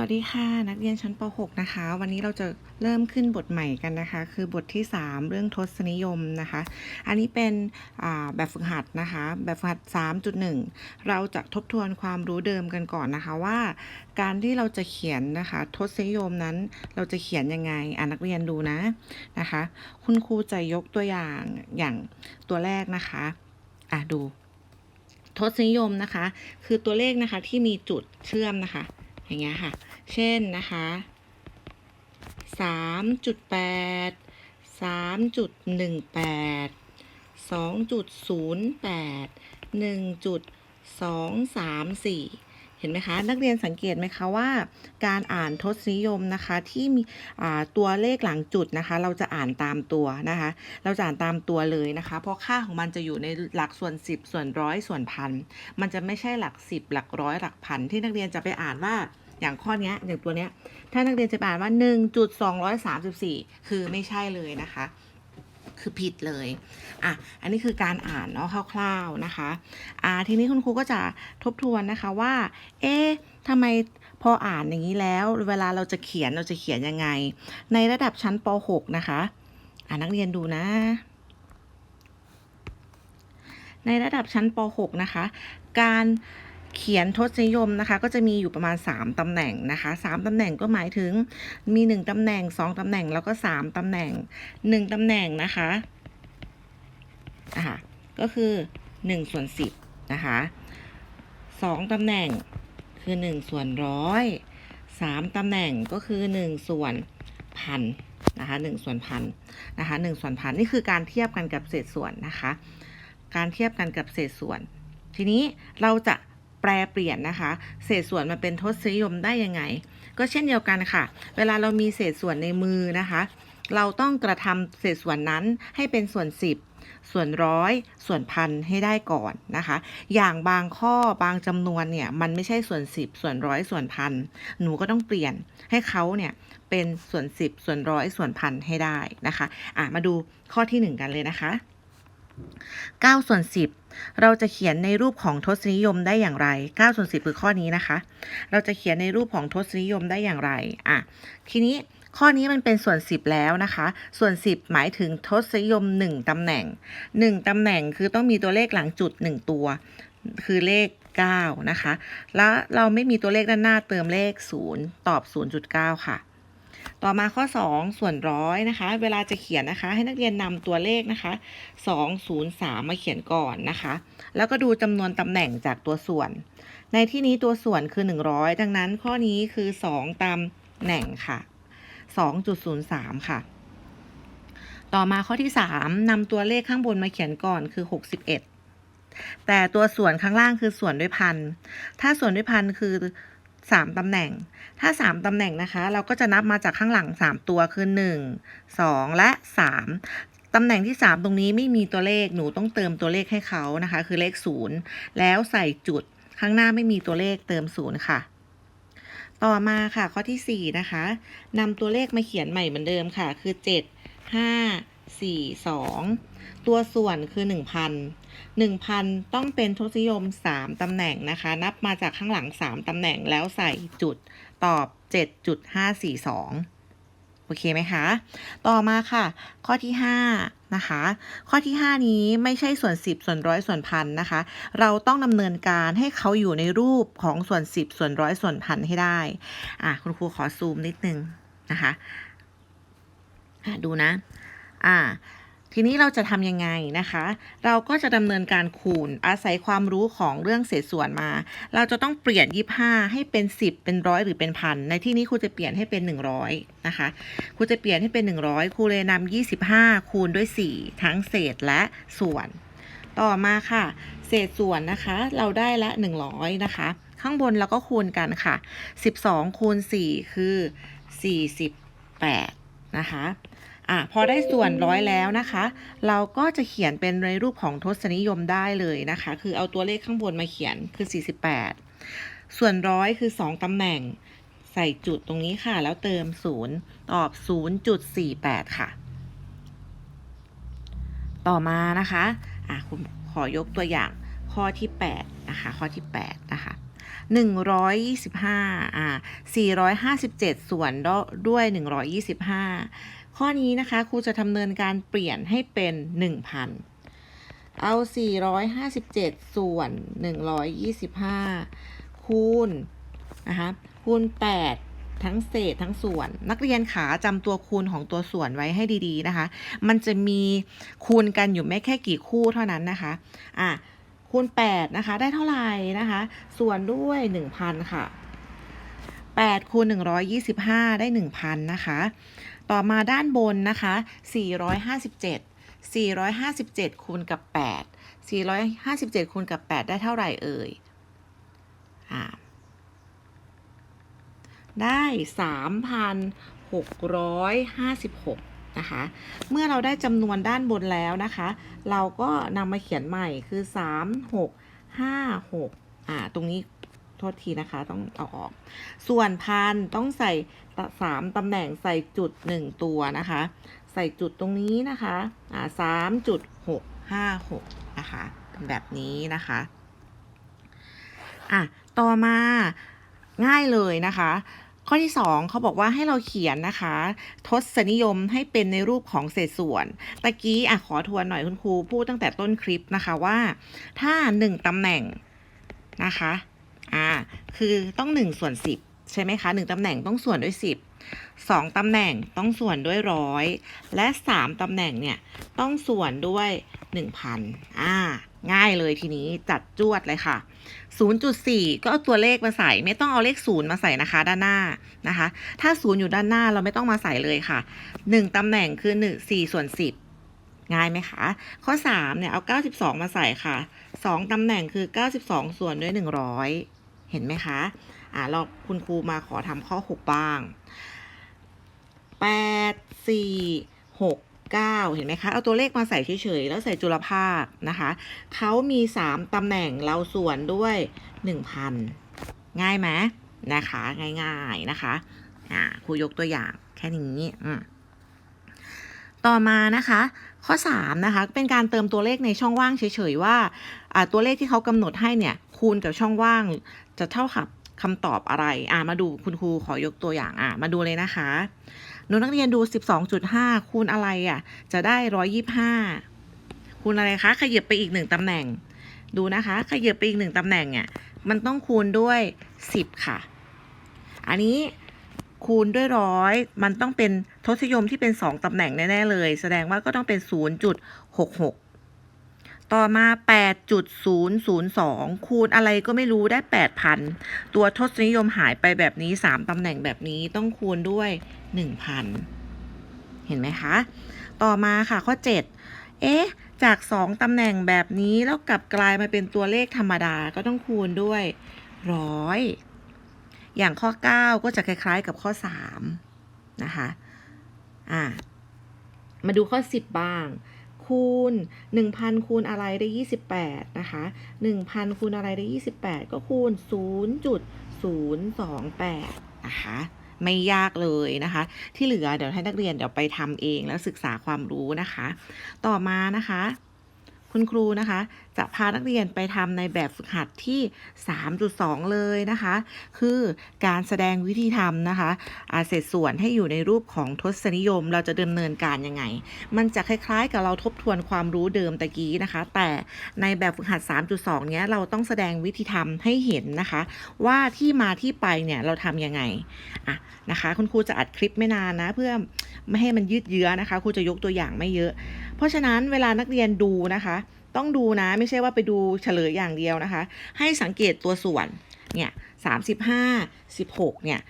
วัสดีค่ะนักเรียนชั้นป .6 นะคะ วันนี้เราจะเริ่มขึ้นบทใหม่กันนะคะ คือบทที่ 3 เรื่องทศนิยมนะคะ อันนี้เป็นแบบฝึกหัดนะคะ แบบฝึกหัด 3.1 เราจะทบทวนความรู้เดิมกันก่อนนะคะว่า การที่เราจะเขียนนะคะทศนิยมนั้นเราจะเขียนยังไงอ่านักเรียนดูนะนะคะ คุณครูจะยกตัวอย่างอย่างตัวแรกนะคะอะดู ทศนิยมนะคะ คือตัวเลขนะคะที่มีจุดเชื่อมนะคะ อย่างเงี้ยค่ะ เช่นนะคะสามจุดแปดสามจุดหนึ่งแปดสองจุดศูนย์แปดหนึ่งจุดสองสามสี่ เห็นไหมคะ นักเรียนสังเกตไหมคะว่า การอ่านทศนิยมนะคะที่มีตัวเลขหลังจุดนะคะ เราจะอ่านตามตัวนะคะ เราจะอ่านตามตัวเลยนะคะ เพราะค่าของมันจะอยู่ในหลักส่วน 10 ส่วนร้อยส่วนพันมันจะไม่ใช่หลัก 10 หลักร้อยหลักพันที่นักเรียนจะไปอ่านว่าอย่างข้อนี้อย่างตัวเนี้ยถ้านักเรียนจะอ่านว่า 1.234 คือไม่ใช่เลยนะคะ คือผิดเลยอะอันนี้คือการอ่านเนาะคร่าวๆนะคะอ่าทีนี้คุณครูก็จะทบทวนนะคะว่า เอ๊ะทำไมพออ่านอย่างนี้แล้ว เวลาเราจะเขียนเราจะเขียนยังไง ในระดับชั้นป .6 นะคะ อ่านักเรียนดูนะ ในระดับชั้นป .6 นะคะ การ เขียนทศนิยมนะคะ ก็จะมีอยู่ประมาณ 3ตำแหน่งนะคะ3ตำแหน่งก็หมายถึงมี 1ตำแหน่ง 2ตำแหน่งแล้วก็ 3ตำแหน่ง 1ตำแหน่งนะคะอะก็คือ1ส่วน10นะคะ2ตำแหน่งคือ 1 ส่วนร้อย3ตำแหน่งก็คือ 1 ส่วนพันนะคะ1ส่วนพันนะคะ1ส่วนพันนี่คือการเทียบกันกับเศษส่วนนะคะ การเทียบกันกับเศษส่วน ทีนี้เราจะ แปลเปลี่ยนนะคะ เศษส่วนมาเป็นทศนิยมได้ยังไง ก็เช่นเดียวกันค่ะ เวลาเรามีเศษส่วนในมือนะคะ เราต้องกระทำเศษส่วนนั้นให้เป็นส่วน 10 ส่วนร้อยส่วนพันให้ได้ก่อนนะคะ อย่างบางข้อบางจำนวนเนี่ยมันไม่ใช่ส่วน 10 ส่วนร้อยส่วนพันหนูก็ต้องเปลี่ยนให้เขาเนี่ยเป็นส่วน 10 ส่วนร้อยส่วนพันให้ได้นะคะอะมาดูข้อที่ 1 กันเลยนะคะ 9ส่วน10 เราจะเขียนในรูปของทศนิยมได้อย่างไร9ส่วน10 คือข้อนี้นะคะ เราจะเขียนในรูปของทศนิยมได้อย่างไรอะทีนี้ข้อนี้มันเป็นส่วน 10 แล้วนะคะ ส่วน 10 หมายถึงทศนิยม 1 ตำแหน่ง 1 ตำแหน่งคือต้องมีตัวเลขหลังจุด 1 ตัว คือเลข 9 นะคะ แล้วเราไม่มีตัวเลขด้านหน้าเติมเลข 0 ตอบ 0.9 ค่ะ ต่อมาข้อ 2 ส่วนร้อยนะคะ เวลาจะเขียนนะคะ ให้นักเรียนนำตัวเลขนะคะ203 มาเขียนก่อนนะคะ แล้วก็ดูจำนวนตำแหน่งจากตัวส่วน ในที่นี้ตัวส่วนคือ 100 ดังนั้นข้อนี้คือ 2ตำแหน่งค่ะ 2.03 ค่ะ ต่อมาข้อที่ 3นำตัวเลขข้างบนมาเขียนก่อนคือ 61 แต่ตัวส่วนข้างล่างคือส่วนด้วยพัน ถ้าส่วนด้วยพันคือ 3 ตำแหน่ง ถ้า 3 ตำแหน่งนะคะ เราก็จะนับมาจากข้างหลัง 3 ตัวคือ 1 2 และ 3 ตำแหน่งที่ 3 ตรงนี้ไม่มีตัวเลขหนูต้องเติมตัวเลขให้เขานะคะ คือเลข 0 แล้วใส่จุดข้างหน้าไม่มีตัวเลขเติม 0 ค่ะ ต่อมาค่ะข้อที่ 4 นะคะนำตัวเลขมาเขียนใหม่เหมือนเดิมค่ะ คือ 7 5 4 2 ตัวส่วนคือ 1,000 1,000 ต้องเป็นทศนิยม 3 ตำแหน่งนะคะ นับมาจากข้างหลัง 3 ตำแหน่งแล้วใส่จุดตอบ 7.542โอเคไหมคะ ต่อมาค่ะ ข้อที่ 5 นะคะ ข้อที่ 5 นี้ไม่ใช่ส่วน 10 ส่วนร้อยส่วนพันนะคะ เราต้องดำเนินการให้เขาอยู่ในรูปของส่วน 10 ส่วนร้อยส่วนพันให้ได้ อะคุณครูขอซูมนิดนึงนะคะะดูนะ อ่า ทีนี้เราจะทำยังไงนะคะ เราก็จะดำเนินการคูณ อาศัยความรู้ของเรื่องเศษส่วนมา เราจะต้องเปลี่ยน 25 ให้เป็น 10 เป็นร้อยหรือเป็นพัน ในที่นี้ครูจะเปลี่ยนให้เป็น 100 นะคะ ครูจะเปลี่ยนให้เป็น 100 ครูเลยนำ25 คูณด้วย 4 ทั้งเศษและส่วน ต่อมาค่ะ เศษส่วนนะคะ เราได้ละ 100 นะคะ ข้างบนเราก็คูณกันค่ะ 12 คูณ 4 คือ 48 นะคะ อะพอได้ส่วนร้อยแล้วนะคะ เราก็จะเขียนเป็นในรูปของทศนิยมได้เลยนะคะ คือเอาตัวเลขข้างบนมาเขียนคือ 48 ส่วนร้อยคือ 2 ตำแหน่ง ใส่จุดตรงนี้ค่ะ แล้วเติม 0 ตอบ 0.48 ค่ะ ต่อมานะคะอะคุณขอยกตัวอย่างข้อที่ 8 นะคะ ข้อที่ 8 นะคะ125อ่า457 ส่วนด้วย 125 ข้อนี้นะคะครูจะดำเนินการเปลี่ยนให้เป็น 1,000 เอา 457 ส่วน 125 คูณนะคะคูณ 8ทั้งเศษทั้งส่วน นักเรียนขาจำตัวคูณของตัวส่วนไว้ให้ดีๆนะคะ มันจะมีคูณกันอยู่ไม่แค่กี่คู่เท่านั้นนะคะอะคูณ 8 นะคะ ได้เท่าไหร่นะคะ ส่วนด้วย 1,000 ค่ะ8คูณ125 ได้ 1,000 นะคะ ต่อมาด้านบนนะคะ 457 457 คูณกับ 8 457 คูณกับ 8 ได้เท่าไหร่เอ่ยอ่าได้ 3,656 นะคะ เมื่อเราได้จำนวนด้านบนแล้วนะคะ เราก็นำมาเขียนใหม่คือ 3 6 5 6 อ่า ตรงนี้โทษทีนะคะ ต้องเอาออก ส่วนพันต้องใส่ สามตำแหน่งใส่จุด1ตัวนะคะ ใส่จุดตรงนี้นะคะอ่าสามจุดหกห้าหกนะคะแบบนี้นะคะอะต่อมาง่ายเลยนะคะ ข้อที่ 2เขาบอกว่าให้เราเขียนนะคะ ทศนิยมให้เป็นในรูปของเศษส่วนตะกี้อะขอทวนหน่อยคุณครูพูดตั้งแต่ต้นคลิปนะคะว่า ถ้า 1ตำแหน่งนะคะอ่าคือต้อง 1 ส่วน 10 ใช่ไหมคะ1ตำแหน่งต้องส่วนด้วย 10 2ตำแหน่งต้องส่วนด้วยร้อยและ 3ตำแหน่งเนี่ยต้องส่วนด้วย 1,000อ่าง่ายเลยทีนี้จัดจวดเลยค่ะ 0.4 ก็เอาตัวเลขมาใส่ไม่ต้องเอาเลข 0 มาใส่นะคะด้านหน้านะคะ ถ้า 0 อยู่ด้านหน้าเราไม่ต้องมาใส่เลยค่ะ 1ตำแหน่งคือ 1 4 ส่วน 10ง่ายไหมคะ ข้อ 3 เนี่ย เอา 92 มาใส่ค่ะ 2 ตำแหน่งคือ 92 ส่วนด้วย 100 เห็นไหมคะอ่าเราคุณครูมาขอทำข้อ 6 บ้าง 8 4 6 9 เห็นไหมคะ เอาตัวเลขมาใส่เฉยๆ แล้วใส่จุลภาคนะคะ เขามี 3 ตำแหน่งเราส่วนด้วย 1,000 ง่ายไหมนะคะ ง่ายๆนะคะอ่าครูยกตัวอย่างแค่นี้อืมต่อมานะคะ ข้อ 3 นะคะ เป็นการเติมตัวเลขในช่องว่างเฉยๆ ว่าอ่าตัวเลขที่เขากำหนดให้เนี่ยคูณกับช่องว่าง จะเท่ากับคำตอบอะไร อ่ามาดูคุณครูขอยกตัวอย่าง อ่ามาดูเลยนะคะหนูนักเรียนดู 12.5 คูณอะไรอะ จะได้ 125 คูณอะไรคะขยับไปอีกหนึ่งตำแหน่ง ดูนะคะ ขยับไปอีกหนึ่งตำแหน่งอะ มันต้องคูณด้วย 10 ค่ะ อันนี้คูณด้วยร้อยมันต้องเป็นทศนิยมที่เป็น 2ตำแหน่งแน่ ๆ เลย แสดงว่าก็ต้องเป็น 0.66 ต่อมา 8.002 คูณอะไรก็ไม่รู้ได้ 8,000 ตัวทศนิยมหายไปแบบนี้ 3ตำแหน่งแบบนี้ต้องคูณด้วย 1,000 เห็นไหมคะ ต่อมาค่ะข้อ 7 เอ๊ะ จาก 2ตำแหน่งแบบนี้แล้วกลับกลายมาเป็นตัวเลขธรรมดาก็ต้องคูณด้วยร้อยอย่างข้อ 9 ก็จะคล้ายๆกับข้อ 3 นะคะ อ่า มาดูข้อ 10 บ้าง คูณ 1,000 คูณอะไรได้ 28 นะคะ 1,000 คูณอะไรได้ 28 ก็คูณ 0.028 นะคะ ไม่ยากเลยนะคะ ที่เหลือเดี๋ยวให้นักเรียนเดี๋ยวไปทำเองแล้วศึกษาความรู้นะคะ ต่อมานะคะ คุณครูนะคะ จะพานักเรียนไปทำในแบบฝึกหัดที่ 3.2 เลยนะคะ คือการแสดงวิธีทำนะคะอาเศษส่วนให้อยู่ในรูปของทศนิยม เราจะดำเนินการยังไง มันจะคล้ายๆ กับเราทบทวนความรู้เดิมตะกี้นะคะ แต่ในแบบฝึกหัด 3.2 เนี้ยเราต้องแสดงวิธีทำให้เห็นนะคะ ว่าที่มาที่ไปเนี่ยเราทำยังไงอะนะคะ คุณครูจะอัดคลิปไม่นานนะเพื่อไม่ให้มันยืดเยื้อนะคะครูจะยกตัวอย่างไม่เยอะ เพราะฉะนั้นเวลานักเรียนดูนะคะ ต้องดูนะ ไม่ใช่ว่าไปดูเฉลยอย่างเดียวนะคะ ให้สังเกตตัวส่วนเนี่ยสามสิบห้าสิบหกเนี่ย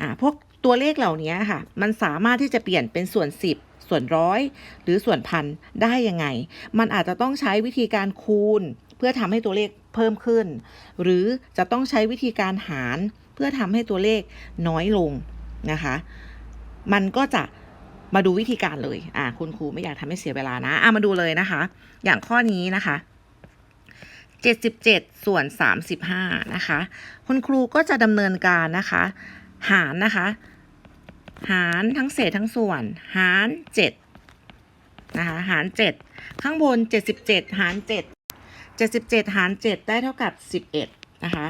อ่าพวกตัวเลขเหล่านี้ค่ะ มันสามารถที่จะเปลี่ยนเป็นส่วนสิบส่วนร้อย หรือส่วนพันได้ยังไง มันอาจจะต้องใช้วิธีการคูณ เพื่อทำให้ตัวเลขเพิ่มขึ้น หรือจะต้องใช้วิธีการหาร เพื่อทำให้ตัวเลขน้อยลงนะคะ มันก็จะ มาดูวิธีการเลย อ่า คุณครูไม่อยากทำให้เสียเวลานะ อ่ามาดูเลยนะคะ อย่างข้อนี้นะคะ77ส่วน35นะคะ คุณครูก็จะดำเนินการนะคะ หารนะคะ หารทั้งเศษทั้งส่วน หาร7นะคะหาร7ข้างบน77หาร7 77หาร7ได้เท่ากับ11นะคะ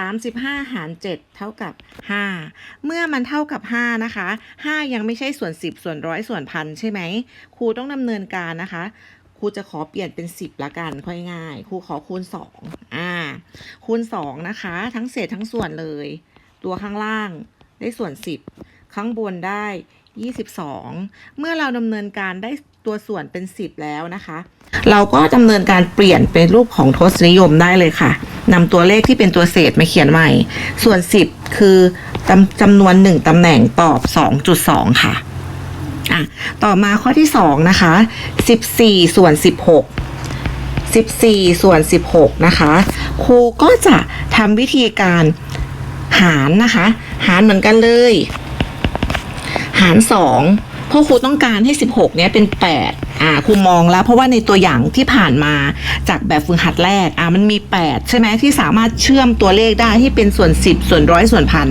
35 หาร 7 เท่ากับ 5 เมื่อมันเท่ากับ 5 นะคะ 5 ยังไม่ใช่ส่วน 10 ส่วนร้อยส่วนพันใช่ไหมครูต้องดำเนินการนะคะครูจะขอเปลี่ยนเป็น 10 ละกันค่อยง่ายครูขอคูณ 2 อ่า คูณ 2 นะคะ ทั้งเศษทั้งส่วนเลย ตัวข้างล่างได้ส่วน 10 ข้างบนได้ 22 เมื่อเราดำเนินการได้ ตัวส่วนเป็น 10 แล้วนะคะ เราก็ดำเนินการเปลี่ยนเป็นรูปของทศนิยมได้เลยค่ะนำตัวเลขที่เป็นตัวเศษมาเขียนใหม่ ส่วน 10 คือจำจำนวน 1ตำแหน่งตอบ 2.2 ค่ะอะ ต่อมาข้อที่ 2 นะคะ 14 ส่วน 16 14 ส่วน 16 นะคะ ครูก็จะทำวิธีการหารนะคะ หารเหมือนกันเลย หารสอง เพราะครูต้องการให้ 16 เนี้ยเป็น 8 อ่าครูมองแล้ว เพราะว่าในตัวอย่างที่ผ่านมาจากแบบฝึกหัดแรกอ่ามันมี 8 ใช่ไหมที่สามารถเชื่อมตัวเลขได้ให้เป็นส่วน 10 ส่วนร้อยส่วนพัน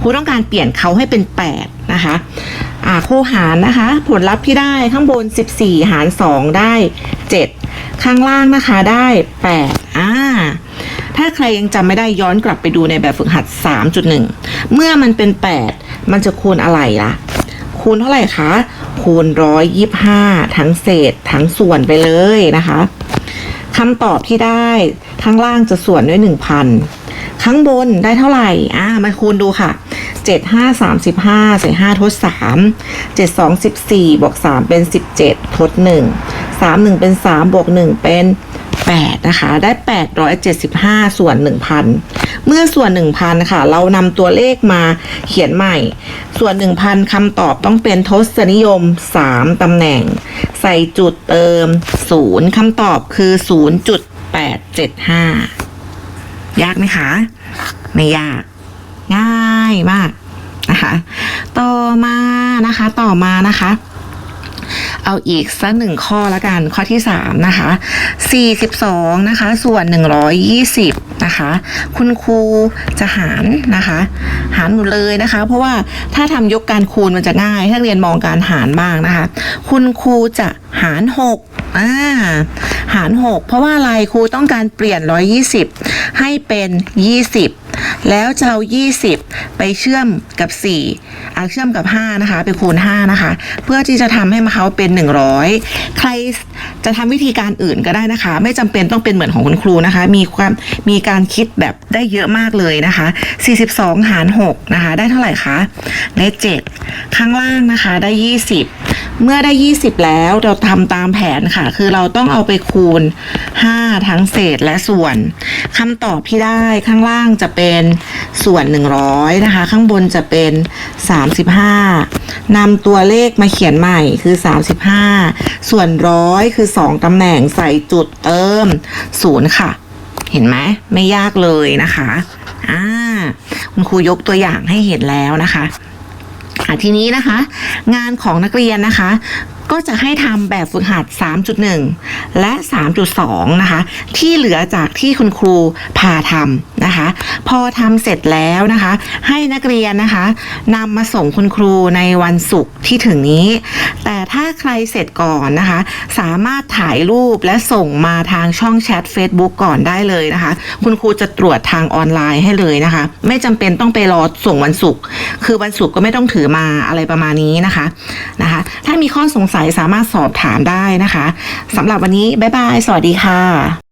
ครูต้องการเปลี่ยนเขาให้เป็น 8 นะคะอ่าคูหารนะคะ ผลลัพธ์ที่ได้ข้างบน 14 หาร 2 ได้ 7 ข้างล่างนะคะได้ 8 อ่าถ้าใครยังจำไม่ได้ย้อนกลับไปดูในแบบฝึกหัด 3.1 เมื่อมันเป็น 8 มันจะคูณอะไรล่ะ คูณเท่าไหร่คะคูณ125ทั้งเศษทั้งส่วนไปเลยนะคะคำตอบที่ได้ข้างล่างจะส่วนด้วย1,000ข้างบนได้เท่าไหร่ อ่า มาคูณดูค่ะ 7 5 35ใส่5ทด 3 7 2 14บวก3เป็น 17 ทด 1 3 1 เป็น 3 บวก 1 เป็น 8 นะคะ ได้ 875 ส่วน 1,000 เมื่อส่วน 1,000 ค่ะ เรานำตัวเลขมาเขียนใหม่ ส่วน 1,000คำตอบต้องเป็นทศนิยม 3ตำแหน่ง ใส่จุดเติม 0คำตอบคือ 0.875 ยากไหมคะ ไม่ยาก ง่ายมากนะคะ ต่อมานะคะ ต่อมานะคะ เอาอีกสักหนึ่งข้อละกันข้อที่สามนะคะสี่สิบสองนะคะส่วนหนึ่งร้อยยี่สิบนะคะคุณครูจะหารนะคะหารหมดเลยนะคะ เพราะว่าถ้าทำยกการคูณมันจะง่ายถ้าเรียนมองการหารบ้างนะคะ คุณครูจะหารหกอ่าหารหกเพราะว่าอะไรครูต้องการเปลี่ยนร้อยยี่สิบให้เป็นยี่สิบ แล้วจะเอา 20 ไปเชื่อมกับ 4อะเชื่อมกับ 5 นะคะ ไปคูณ 5 นะคะ เพื่อที่จะทำให้มาเขาเป็น 100 ใครจะทำวิธีการอื่นก็ได้นะคะ ไม่จำเป็นต้องเป็นเหมือนของคุณครูนะคะ มีความมีการคิดแบบได้เยอะมากเลยนะคะ 42 หาร 6 นะคะ ได้เท่าไหร่คะได้7ข้างล่างนะคะได้ 20 เมื่อได้ 20 แล้วเราทำตามแผนค่ะ คือเราต้องเอาไปคูณ 5 ทั้งเศษและส่วนคำตอบที่ได้ข้างล่างจะเป็นส่วน 100 นะคะ ข้างบนจะเป็น 35นำตัวเลขมาเขียนใหม่คือ 35 ส่วนร้อยคือ 2ตำแหน่งใส่จุดเติม0ค่ะ เห็นไหมไม่ยากเลยนะคะอ่าคุณครูยกตัวอย่างให้เห็นแล้วนะคะอะทีนี้นะคะ งานของนักเรียนนะคะ ก็จะให้ทำแบบฝึกหัด 3.1 และ 3.2 นะคะ ที่เหลือจากที่คุณครูพาทำนะคะ พอทำเสร็จแล้วนะคะ ให้นักเรียนนะคะนำมาส่งคุณครูในวันศุกร์ที่ถึงนี้ แต่ถ้าใครเสร็จก่อนนะคะ สามารถถ่ายรูปและส่งมาทางช่องแชท Facebook ก่อนได้เลยนะคะ คุณครูจะตรวจทางออนไลน์ให้เลยนะคะ ไม่จำเป็นต้องไปรอส่งวันศุกร์คือวันศุกร์ก็ไม่ต้องถือมาอะไรประมาณนี้นะคะนะคะ ถ้ามีข้อสงสัยสามารถสอบถามได้นะคะสำหรับวันนี้ บ๊ายบาย สวัสดีค่ะ